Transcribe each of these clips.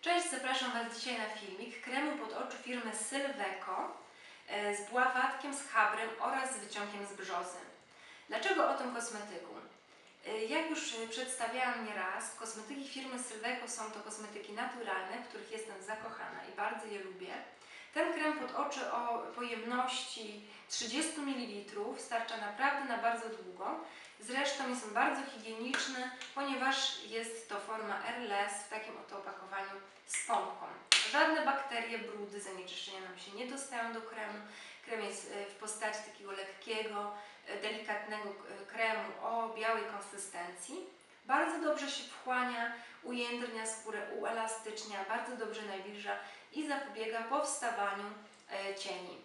Cześć, zapraszam Was dzisiaj na filmik kremu pod oczu firmy Sylveco e, z bławatkiem, z chabrem oraz z wyciągiem z brzozy. Dlaczego o tym kosmetyku? E, Jak już e, przedstawiałam nieraz, kosmetyki firmy Sylveco są to kosmetyki naturalne, w których jestem zakochana i bardzo je lubię. Ten krem pod oczy o pojemności 30 ml starcza naprawdę na bardzo długo. Zresztą jest on bardzo higieniczny, ponieważ jest to forma Airless w takim oto opakowaniu z pompką. Żadne bakterie, brudy, zanieczyszczenia nam się nie dostają do kremu. Krem jest e, w postaci takiego lekkiego, e, delikatnego e, kremu o białej konsystencji. Bardzo dobrze się wchłania, ujędrnia skórę, uelastycznia, bardzo dobrze nawilża i zapobiega powstawaniu cieni.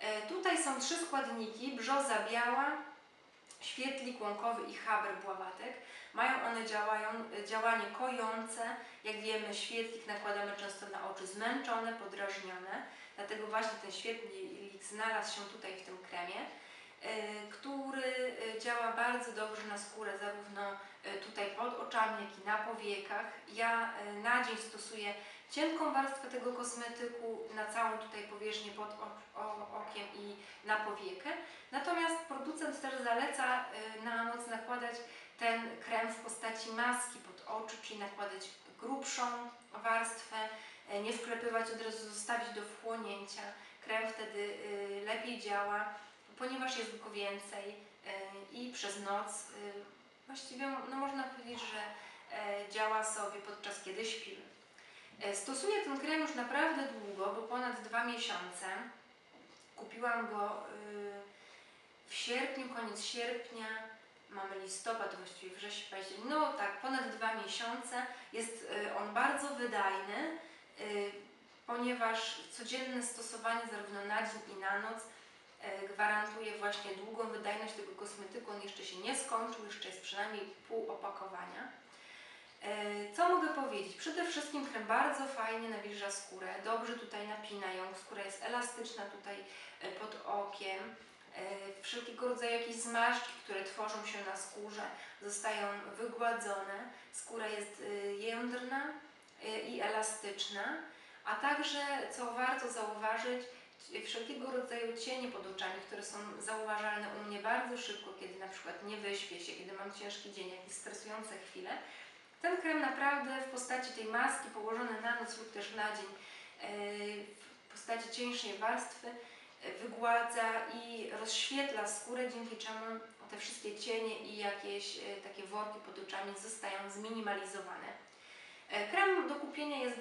E, Tutaj są trzy składniki, brzoza biała, świetlik łąkowy i haber bławatek. Mają one działają, działanie kojące. Jak wiemy, świetlik nakładamy często na oczy zmęczone, podrażnione. Dlatego właśnie ten świetlik znalazł się tutaj w tym kremie, e, który e, działa bardzo dobrze na skórę, zarówno e, tutaj pod oczami, jak i na powiekach. Ja e, na dzień stosuję cienką warstwę tego kosmetyku na całą tutaj powierzchnię pod okiem i na powiekę. Natomiast producent też zaleca na noc nakładać ten krem w postaci maski pod oczy, czyli nakładać grubszą warstwę, nie wklepywać, od razu zostawić do wchłonięcia. Krem wtedy lepiej działa, ponieważ jest go więcej y, i przez noc y, właściwie no można powiedzieć, że e, działa sobie podczas kiedy śpimy. E, Stosuję ten krem już naprawdę długo, bo ponad dwa miesiące. Kupiłam go y, w sierpniu, koniec sierpnia, mamy listopad, właściwie wrzesień, październik, no tak, ponad dwa miesiące. Jest on bardzo wydajny, ponieważ codzienne stosowanie zarówno na dzień i na noc gwarantuje właśnie długą wydajność tego kosmetyku. On jeszcze się nie skończył, jeszcze jest przynajmniej pół opakowania. E, Co mogę powiedzieć? Przede wszystkim krem bardzo fajnie nawilża skórę, dobrze tutaj napina ją, skóra jest elastyczna tutaj e, pod okiem. E, Wszelkiego rodzaju jakieś zmarszczki, które tworzą się na skórze, zostają wygładzone. Skóra jest e, jędrna e, i elastyczna, a także, co warto zauważyć, e, wszelkiego rodzaju cienie pod oczami, które są zauważalne u mnie bardzo szybko, kiedy na przykład nie wyśpię się, kiedy mam ciężki dzień, jakieś stresujące chwile, ten krem naprawdę w postaci tej maski położony na noc lub też na dzień e, w postaci cieńszej warstwy e, wygładza i rozświetla skórę, dzięki czemu te wszystkie cienie i jakieś e, takie worki pod oczami zostają zminimalizowane. Krem do kupienia jest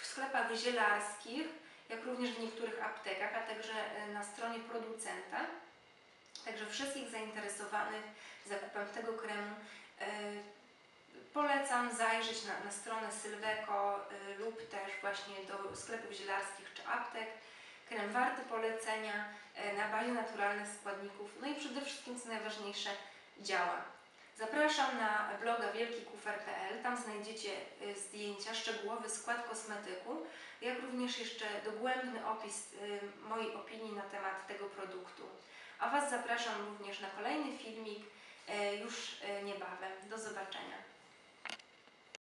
w sklepach zielarskich, jak również w niektórych aptekach, a także e, na stronie producenta. Także wszystkich zainteresowanych zakupem tego kremu e, Polecam zajrzeć na, na stronę Sylweco y, lub też właśnie do sklepów zielarskich czy aptek. Krem warty polecenia na bazie naturalnych składników. No i przede wszystkim, co najważniejsze, działa. Zapraszam na bloga wielkikufer.pl. Tam znajdziecie y, zdjęcia, szczegółowy skład kosmetyku, jak również jeszcze dogłębny opis y, mojej opinii na temat tego produktu. A Was zapraszam również na kolejny filmik y, już niebawem. Do zobaczenia.